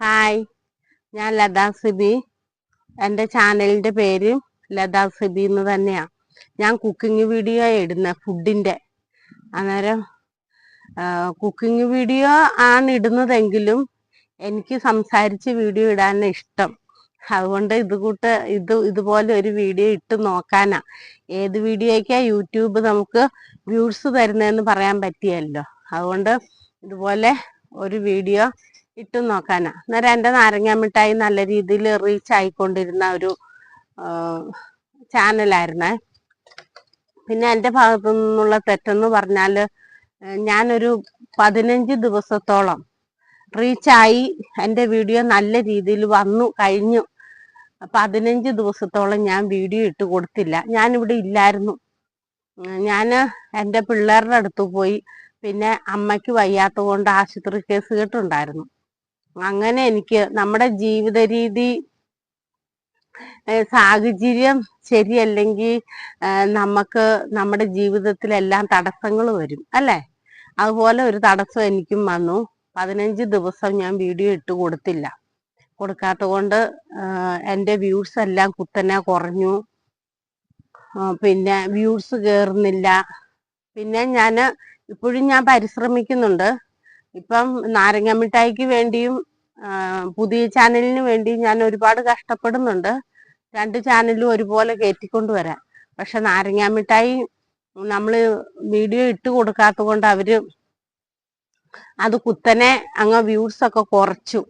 Hi ഞാൻ ലതാ സിബി. എന്റെ ചാനലിന്റെ പേര് ലതാ സിബി എന്ന് തന്നെയാണ് ഞാൻ കുക്കിംഗ് വീഡിയോ ഇടുന്ന ഫുഡിന്റെ അന്നേരം കുക്കിംഗ് വീഡിയോ ആണ് ഇടുന്നതെങ്കിലും എനിക്ക് സംസാരിച്ച് വീഡിയോ ഇടാൻ ഇഷ്ടം. അതുകൊണ്ട് ഇത് കൂട്ട് ഇത് ഇതുപോലെ ഒരു വീഡിയോ ഇട്ട് നോക്കാനാ. ഏത് വീഡിയോയ്ക്കാ യൂട്യൂബ് നമുക്ക് വ്യൂസ് തരുന്നതെന്ന് പറയാൻ പറ്റിയല്ലോ. അതുകൊണ്ട് ഇതുപോലെ ഒരു വീഡിയോ ഇട്ട് നോക്കാനാ. അന്നേരം എന്റെ നാരങ്ങ മിഠായി നല്ല രീതിയിൽ റീച്ച് ആയിക്കൊണ്ടിരുന്ന ഒരു ചാനലായിരുന്നേ പിന്നെ എന്റെ ഭാഗത്തു നിന്നുള്ള തെറ്റെന്ന് പറഞ്ഞാൽ ഞാനൊരു പതിനഞ്ച് ദിവസത്തോളം റീച്ചായി എന്റെ വീഡിയോ നല്ല രീതിയിൽ വന്നു കഴിഞ്ഞു. പതിനഞ്ച് ദിവസത്തോളം ഞാൻ വീഡിയോ ഇട്ട് കൊടുത്തില്ല. ഞാനിവിടെ ഇല്ലായിരുന്നു. ഞാൻ എന്റെ പിള്ളേരുടെ അടുത്ത് പോയി. പിന്നെ അമ്മയ്ക്ക് വയ്യാത്ത കൊണ്ട് ആശുപത്രി കേസ് കേട്ടുണ്ടായിരുന്നു അങ്ങനെ എനിക്ക് നമ്മുടെ ജീവിത രീതി സാഹചര്യം ശരിയല്ലെങ്കിൽ നമുക്ക് നമ്മുടെ ജീവിതത്തിലെല്ലാം തടസ്സങ്ങൾ വരും അല്ലേ? അതുപോലെ ഒരു തടസ്സം എനിക്കും വന്നു. പതിനഞ്ച് ദിവസം ഞാൻ വീഡിയോ ഇട്ട് കൊടുത്തില്ല. കൊടുക്കാത്ത കൊണ്ട് എന്റെ വ്യൂസ് എല്ലാം കുത്തനെ കുറഞ്ഞു. പിന്നെ വ്യൂസ് കയറുന്നില്ല പിന്നെ ഞാൻ ഇപ്പോഴും ഞാൻ പരിശ്രമിക്കുന്നുണ്ട്. ഇപ്പം നാരങ്ങ മിഠായിക്ക് വേണ്ടിയും പുതിയ ചാനലിന് വേണ്ടി ഞാൻ ഒരുപാട് കഷ്ടപ്പെടുന്നുണ്ട്. രണ്ട് ചാനലും ഒരുപോലെ കയറ്റിക്കൊണ്ട് വരാൻ. പക്ഷെ നാരങ്ങ മിഠായി നമ്മൾ വീഡിയോ ഇട്ട് കൊടുക്കാത്ത കൊണ്ട് അവർ അത് കുത്തനെ അങ്ങ് വ്യൂസ് ഒക്കെ കുറച്ചു.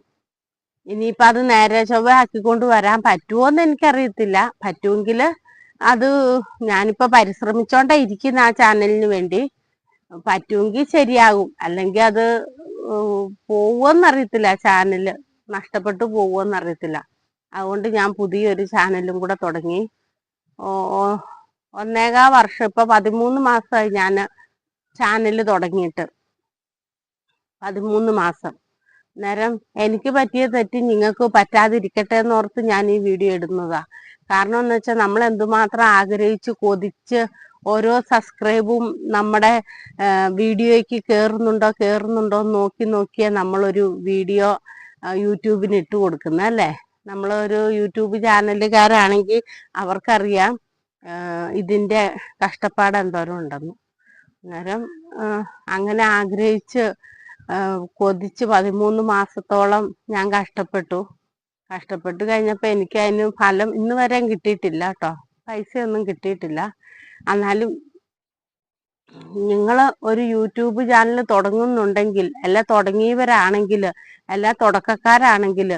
ഇനിയിപ്പൊ അത് നേരെ ചൊവ്വ ആക്കിക്കൊണ്ട് വരാൻ പറ്റുമോ എന്ന് എനിക്കറിയത്തില്ല. പറ്റുമെങ്കിൽ അത് ഞാനിപ്പോ പരിശ്രമിച്ചോണ്ടേ ഇരിക്കുന്ന ആ ചാനലിന് വേണ്ടി. പറ്റുമെങ്കിൽ ശരിയാകും. അല്ലെങ്കിൽ അത് പോവുമെന്നറിയത്തില്ല ചാനൽ നഷ്ടപ്പെട്ടു പോവുമെന്നറിയത്തില്ല അതുകൊണ്ട് ഞാൻ പുതിയൊരു ചാനലും കൂടെ തുടങ്ങി. ഒന്നേകാ വർഷം. ഇപ്പൊ പതിമൂന്ന് മാസമായി ഞാൻ ചാനൽ തുടങ്ങിയിട്ട്. പതിമൂന്ന് മാസം. നേരം എനിക്ക് പറ്റിയ തെറ്റ് നിങ്ങൾക്ക് പറ്റാതിരിക്കട്ടെ എന്ന് ഓർത്ത് ഞാൻ ഈ വീഡിയോ ഇടുന്നതാ. കാരണം എന്ന് വെച്ചാൽ നമ്മൾ എന്തുമാത്രം ആഗ്രഹിച്ച് കൊതിച്ച് ഓരോ സബ്സ്ക്രൈബും നമ്മുടെ വീഡിയോയ്ക്ക് കയറുന്നുണ്ടോ കയറുന്നുണ്ടോ നോക്കി നോക്കിയാൽ നമ്മളൊരു വീഡിയോ യൂട്യൂബിന് ഇട്ട് കൊടുക്കുന്നത് അല്ലേ? നമ്മളൊരു യൂട്യൂബ് ചാനലുകാരാണെങ്കിൽ അവർക്കറിയാം ഇതിന്റെ കഷ്ടപ്പാട് എന്തോരം ഉണ്ടെന്ന്. അന്നേരം അങ്ങനെ ആഗ്രഹിച്ച് കൊതിച്ച് പതിമൂന്ന് മാസത്തോളം ഞാൻ കഷ്ടപ്പെട്ടു. കഷ്ടപ്പെട്ട് കഴിഞ്ഞപ്പോൾ എനിക്ക് അതിന് ഫലം ഇന്ന് വരെയും കിട്ടിയിട്ടില്ല കേട്ടോ. പൈസയൊന്നും കിട്ടിയിട്ടില്ല. എന്നാലും നിങ്ങൾ ഒരു യൂട്യൂബ് ചാനൽ തുടങ്ങുന്നുണ്ടെങ്കിൽ അല്ല തുടങ്ങിയവരാണെങ്കിൽ അല്ല തുടക്കക്കാരാണെങ്കിൽ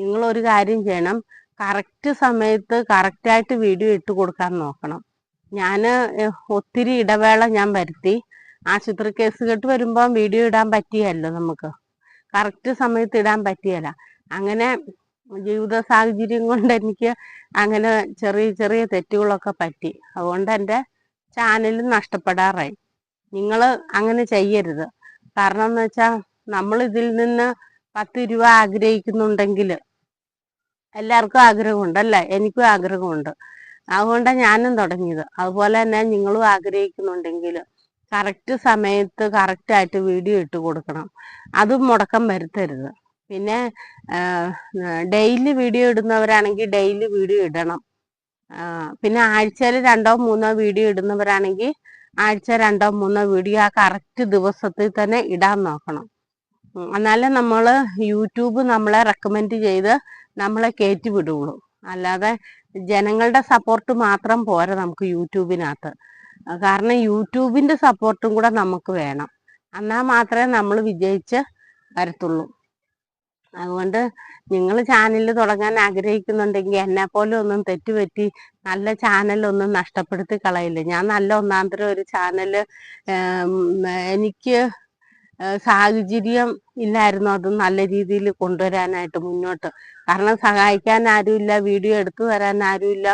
നിങ്ങൾ ഒരു കാര്യം ചെയ്യണം. കറക്റ്റ് സമയത്ത് കറക്റ്റായിട്ട് വീഡിയോ ഇട്ട് കൊടുക്കാൻ നോക്കണം. ഞാൻ ഒത്തിരി ഇടവേള ഞാൻ വരുത്തി. ആശുപത്രി കേസ് കേട്ട് വരുമ്പോൾ വീഡിയോ ഇടാൻ പറ്റിയല്ലോ നമുക്ക്. കറക്റ്റ് സമയത്ത് ഇടാൻ പറ്റിയല്ല. അങ്ങനെ ജീവിത സാഹചര്യം കൊണ്ട് എനിക്ക് അങ്ങനെ ചെറിയ ചെറിയ തെറ്റുകളൊക്കെ പറ്റി. അതുകൊണ്ട് എന്റെ ചാനൽ നഷ്ടപ്പെടാറായി. നിങ്ങൾ അങ്ങനെ ചെയ്യരുത്. കാരണം എന്ന് വെച്ചാൽ നമ്മൾ ഇതിൽ നിന്ന് പത്ത് രൂപ ആഗ്രഹിക്കുന്നുണ്ടെങ്കിൽ എല്ലാവർക്കും ആഗ്രഹമുണ്ട് അല്ലേ എനിക്കും ആഗ്രഹമുണ്ട്. അതുകൊണ്ടാണ് ഞാനും തുടങ്ങിയത്. അതുപോലെ തന്നെ നിങ്ങളും ആഗ്രഹിക്കുന്നുണ്ടെങ്കിൽ കറക്റ്റ് സമയത്ത് കറക്റ്റായിട്ട് വീഡിയോ ഇട്ട് കൊടുക്കണം. അതും മുടക്കം വരുത്തരുത്. പിന്നെ ഡെയിലി വീഡിയോ ഇടുന്നവരാണെങ്കിൽ ഡെയിലി വീഡിയോ ഇടണം. പിന്നെ ആഴ്ചയിൽ രണ്ടോ മൂന്നോ വീഡിയോ ഇടുന്നവരാണെങ്കിൽ ആഴ്ച രണ്ടോ മൂന്നോ വീഡിയോ ആ കറക്റ്റ് ദിവസത്തിൽ തന്നെ ഇടാൻ നോക്കണം. എന്നാലേ നമ്മൾ യൂട്യൂബ് നമ്മളെ റെക്കമെൻഡ് ചെയ്ത് നമ്മളെ കയറ്റി വിടുള്ളൂ. അല്ലാതെ ജനങ്ങളുടെ സപ്പോർട്ട് മാത്രം പോരാ നമുക്ക് യൂട്യൂബിനകത്ത്. കാരണം യൂട്യൂബിന്റെ സപ്പോർട്ടും കൂടെ നമുക്ക് വേണം. എന്നാൽ മാത്രമേ നമ്മൾ വിജയിച്ച് വരത്തുള്ളൂ. അതുകൊണ്ട് നിങ്ങൾ ചാനൽ തുടങ്ങാൻ ആഗ്രഹിക്കുന്നുണ്ടെങ്കിൽ എന്നെ പോലെ ഒന്നും തെറ്റുപറ്റി നല്ല ചാനലൊന്നും നഷ്ടപ്പെടുത്തി കളയില്ല. ഞാൻ നല്ല ഒന്നാന്തരം ഒരു ചാനൽ എനിക്ക് സാഹചര്യം ഇല്ലായിരുന്നു. അത് നല്ല രീതിയിൽ കൊണ്ടുവരാനായിട്ട് മുന്നോട്ട്. കാരണം സഹായിക്കാൻ ആരുമില്ല വീഡിയോ എടുത്തു തരാൻ ആരുമില്ല.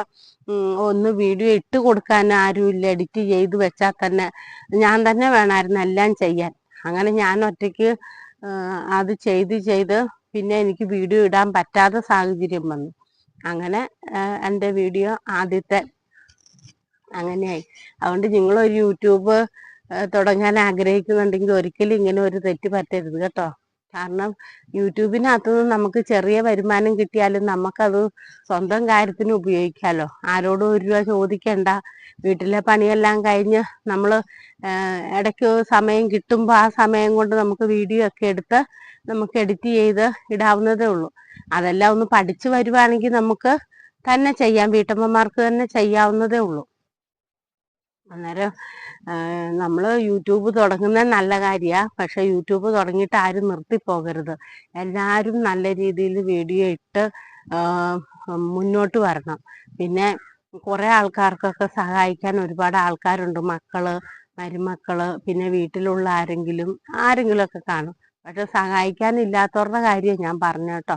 ഒന്ന് വീഡിയോ ഇട്ട് കൊടുക്കാൻ ആരുമില്ല. എഡിറ്റ് ചെയ്ത് വെച്ചാൽ തന്നെ ഞാൻ തന്നെ വേണമായിരുന്നു എല്ലാം ചെയ്യാൻ. അങ്ങനെ ഞാൻ ഒറ്റയ്ക്ക് അത് ചെയ്ത് ചെയ്ത് പിന്നെ എനിക്ക് വീഡിയോ ഇടാൻ പറ്റാത്ത സാഹചര്യം വന്നു. അങ്ങനെ എന്റെ വീഡിയോ ആദ്യത്തെ അങ്ങനെയായി. അതുകൊണ്ട് നിങ്ങളൊരു യൂട്യൂബ് തുടങ്ങാൻ ആഗ്രഹിക്കുന്നുണ്ടെങ്കിൽ ഒരിക്കലും ഇങ്ങനെ ഒരു തെറ്റ് പറ്റരുത് കേട്ടോ. കാരണം യൂട്യൂബിനകത്തു നിന്ന് നമുക്ക് ചെറിയ വരുമാനം കിട്ടിയാലും നമുക്കത് സ്വന്തം കാര്യത്തിന് ഉപയോഗിക്കാമല്ലോ ആരോടും ഒരു രൂപ ചോദിക്കണ്ട. വീട്ടിലെ പണിയെല്ലാം കഴിഞ്ഞ് നമ്മൾ ഇടയ്ക്ക് സമയം കിട്ടുമ്പോൾ ആ സമയം കൊണ്ട് നമുക്ക് വീഡിയോ ഒക്കെ എടുത്ത് നമുക്ക് എഡിറ്റ് ചെയ്ത് ഇടാവുന്നതേ ഉള്ളൂ. അതെല്ലാം ഒന്ന് പഠിച്ചു വരുവാണെങ്കിൽ നമുക്ക് തന്നെ ചെയ്യാം. വീട്ടമ്മമാർക്ക് തന്നെ ചെയ്യാവുന്നതേ ഉള്ളൂ. അന്നേരം നമ്മൾ യൂട്യൂബ് തുടങ്ങുന്നത് നല്ല കാര്യമാണ് പക്ഷെ യൂട്യൂബ് തുടങ്ങിയിട്ട് ആരും നിർത്തിപ്പോകരുത് എല്ലാവരും നല്ല രീതിയിൽ വീഡിയോ ഇട്ട് മുന്നോട്ട് വരണം. പിന്നെ കുറേ ആൾക്കാർക്കൊക്കെ സഹായിക്കാൻ ഒരുപാട് ആൾക്കാരുണ്ട്. മക്കൾ മരുമക്കൾ പിന്നെ വീട്ടിലുള്ള ആരെങ്കിലും ആരെങ്കിലുമൊക്കെ കാണും. പക്ഷെ സഹായിക്കാനില്ലാത്തവരുടെ കാര്യം ഞാൻ പറഞ്ഞ കേട്ടോ.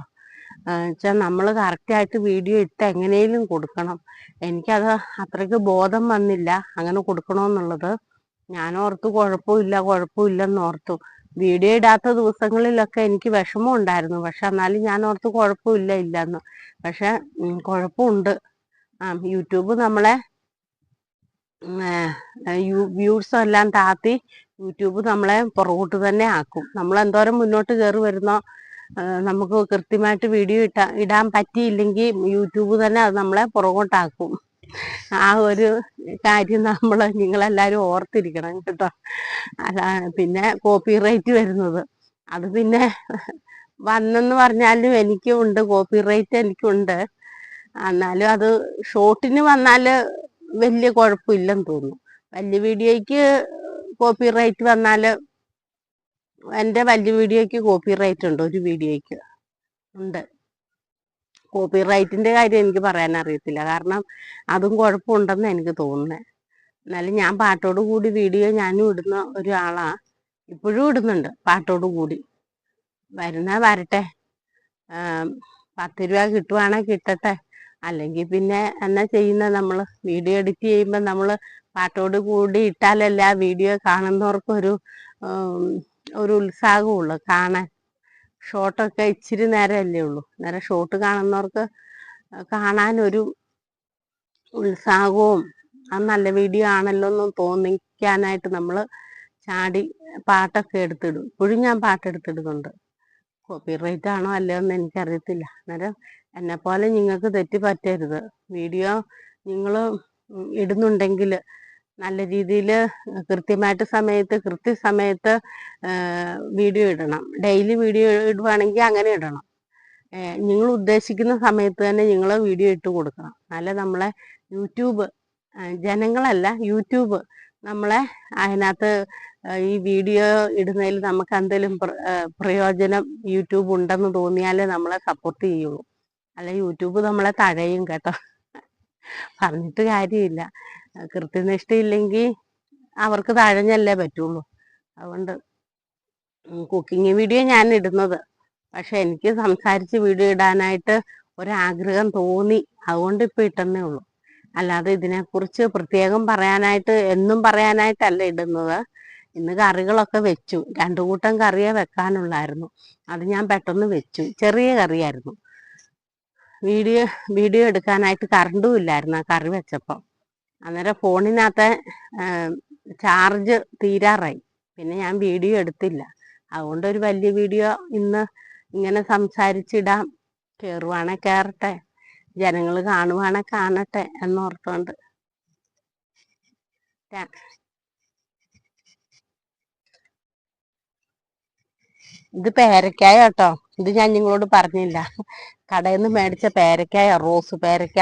വെച്ചാൽ നമ്മൾ കറക്റ്റായിട്ട് വീഡിയോ ഇട്ട് എങ്ങനെയും കൊടുക്കണം. എനിക്കത് അത്രയ്ക്ക് ബോധം വന്നില്ല അങ്ങനെ കൊടുക്കണമെന്നുള്ളത് ഞാനോർത്ത് കുഴപ്പമില്ല കുഴപ്പമില്ലെന്ന് ഓർത്തു. വീഡിയോ ഇടാത്ത ദിവസങ്ങളിലൊക്കെ എനിക്ക് വിഷമം ഉണ്ടായിരുന്നു. പക്ഷെ എന്നാലും ഞാൻ ഓർത്തു കുഴപ്പമില്ല ഇല്ലെന്ന്. പക്ഷെ കുഴപ്പമുണ്ട്. ആ യൂട്യൂബ് നമ്മളെ വ്യൂസ് എല്ലാം താത്തി യൂട്യൂബ് നമ്മളെ പുറകോട്ട് തന്നെ ആക്കും. നമ്മൾ എന്തോരം മുന്നോട്ട് കയറി വരുന്നോ നമുക്ക് കൃത്യമായിട്ട് വീഡിയോ ഇട്ടാ ഇടാൻ പറ്റിയില്ലെങ്കിൽ യൂട്യൂബ് തന്നെ അത് നമ്മളെ പുറകോട്ടാക്കും. ആ ഒരു കാര്യം നമ്മൾ നിങ്ങളെല്ലാവരും ഓർത്തിരിക്കണം കേട്ടോ. അല്ല പിന്നെ കോപ്പി റൈറ്റ് വരുന്നത്. അത് പിന്നെ വന്നെന്ന് പറഞ്ഞാലും എനിക്കും ഉണ്ട് കോപ്പി റൈറ്റ് എനിക്കുണ്ട്. എന്നാലും അത് ഷോർട്ടിന് വന്നാൽ വലിയ കുഴപ്പമില്ലെന്ന് തോന്നുന്നു. വലിയ വീഡിയോയ്ക്ക് കോപ്പി റൈറ്റ് വന്നാൽ എന്റെ വലിയ വീഡിയോയ്ക്ക് കോപ്പി റൈറ്റ് ഉണ്ട് ഒരു വീഡിയോയ്ക്ക് ഉണ്ട്. കോപ്പി റൈറ്റിന്റെ കാര്യം എനിക്ക് പറയാൻ അറിയത്തില്ല. കാരണം അതും കുഴപ്പമുണ്ടെന്ന് എനിക്ക് തോന്നുന്നത് എന്നാലും ഞാൻ പാട്ടോട് കൂടി വീഡിയോ ഞാനും ഇടുന്ന ഒരാളാ. ഇപ്പോഴും ഇടുന്നുണ്ട് പാട്ടോട് കൂടി. വരുന്ന വരട്ടെ. പത്ത് രൂപ കിട്ടുവാണെങ്കിൽ കിട്ടട്ടെ. അല്ലെങ്കിൽ പിന്നെ എന്നാ ചെയ്യുന്ന നമ്മൾ വീഡിയോ എഡിറ്റ് ചെയ്യുമ്പോൾ നമ്മൾ പാട്ടോട് കൂടി ഇട്ടാലല്ലേ വീഡിയോ കാണുന്നവർക്കൊരു ഒരു ഉത്സാഹമുള്ളൂ കാണാൻ. ഷോട്ടൊക്കെ ഇച്ചിരി നേരമല്ലേ ഉള്ളൂ. നേരെ ഷോട്ട് കാണുന്നവർക്ക് കാണാനൊരു ഉത്സാഹവും അത് നല്ല വീഡിയോ ആണല്ലോ എന്ന് തോന്നിക്കാനായിട്ട് നമ്മൾ ചാടി പാട്ടൊക്കെ എടുത്തിടും. ഇപ്പോഴും ഞാൻ പാട്ടെടുത്തിടുന്നുണ്ട് കോപ്പി റൈറ്റ് ആണോ അല്ലയോ എന്ന് എനിക്കറിയത്തില്ല. അന്നേരം എന്നെ പോലെ നിങ്ങൾക്ക് തെറ്റി പറ്റരുത്. വീഡിയോ നിങ്ങൾ ഇടുന്നുണ്ടെങ്കിൽ നല്ല രീതിയിൽ കൃത്യമായിട്ട് സമയത്ത് കൃത്യസമയത്ത് വീഡിയോ ഇടണം. ഡെയിലി വീഡിയോ ഇടുവാണെങ്കിൽ അങ്ങനെ ഇടണം. നിങ്ങൾ ഉദ്ദേശിക്കുന്ന സമയത്ത് തന്നെ നിങ്ങൾ വീഡിയോ ഇട്ട് കൊടുക്കണം. നല്ല നമ്മളെ യൂട്യൂബ് ജനങ്ങളല്ല യൂട്യൂബ് നമ്മളെ അതിനകത്ത് ഈ വീഡിയോ ഇടുന്നതിൽ നമുക്ക് എന്തെങ്കിലും പ്രയോജനം യൂട്യൂബ് ഉണ്ടെന്ന് തോന്നിയാലേ നമ്മളെ സപ്പോർട്ട് ചെയ്യുള്ളൂ. അല്ല യൂട്യൂബ് നമ്മളെ തഴയും കേട്ടോ. പറഞ്ഞിട്ട് കാര്യമില്ല. കൃത്യനിഷ്ഠയില്ലെങ്കിൽ അവർക്ക് തഴഞ്ഞല്ലേ പറ്റുള്ളൂ. അതുകൊണ്ട് കുക്കിംഗ് വീഡിയോ ഞാൻ ഇടുന്നത് പക്ഷെ എനിക്ക് സംസാരിച്ച് വീഡിയോ ഇടാനായിട്ട് ഒരാഗ്രഹം തോന്നി. അതുകൊണ്ട് ഇപ്പൊ ഇട്ടെന്നേ ഉള്ളൂ. അല്ലാതെ ഇതിനെക്കുറിച്ച് പ്രത്യേകം പറയാനായിട്ട് എന്നും പറയാനായിട്ടല്ല ഇടുന്നത്. ഇന്ന് കറികളൊക്കെ വെച്ചു. രണ്ടു കൂട്ടം കറിയേ വെക്കാനുള്ളായിരുന്നു. അത് ഞാൻ പെട്ടെന്ന് വെച്ചു. ചെറിയ കറിയായിരുന്നു. വീഡിയോ വീഡിയോ എടുക്കാനായിട്ട് കറണ്ടും ഇല്ലായിരുന്നു കറി വെച്ചപ്പോൾ അന്നേരം ഫോണിനകത്തെ ചാർജ് തീരാറായി. പിന്നെ ഞാൻ വീഡിയോ എടുത്തില്ല. അതുകൊണ്ട് ഒരു വലിയ വീഡിയോ ഇന്ന് ഇങ്ങനെ സംസാരിച്ചിടാം. കയറുവാണെ കയറട്ടെ ജനങ്ങൾ കാണുവാണെ കാണട്ടെ എന്നോർത്തോണ്ട്. ഇത് പേരക്കായ കേട്ടോ ഇത് ഞാൻ നിങ്ങളോട് പറഞ്ഞില്ല. കടയിൽ നിന്ന് മേടിച്ച പേരക്കായ റോസ് പേരക്ക.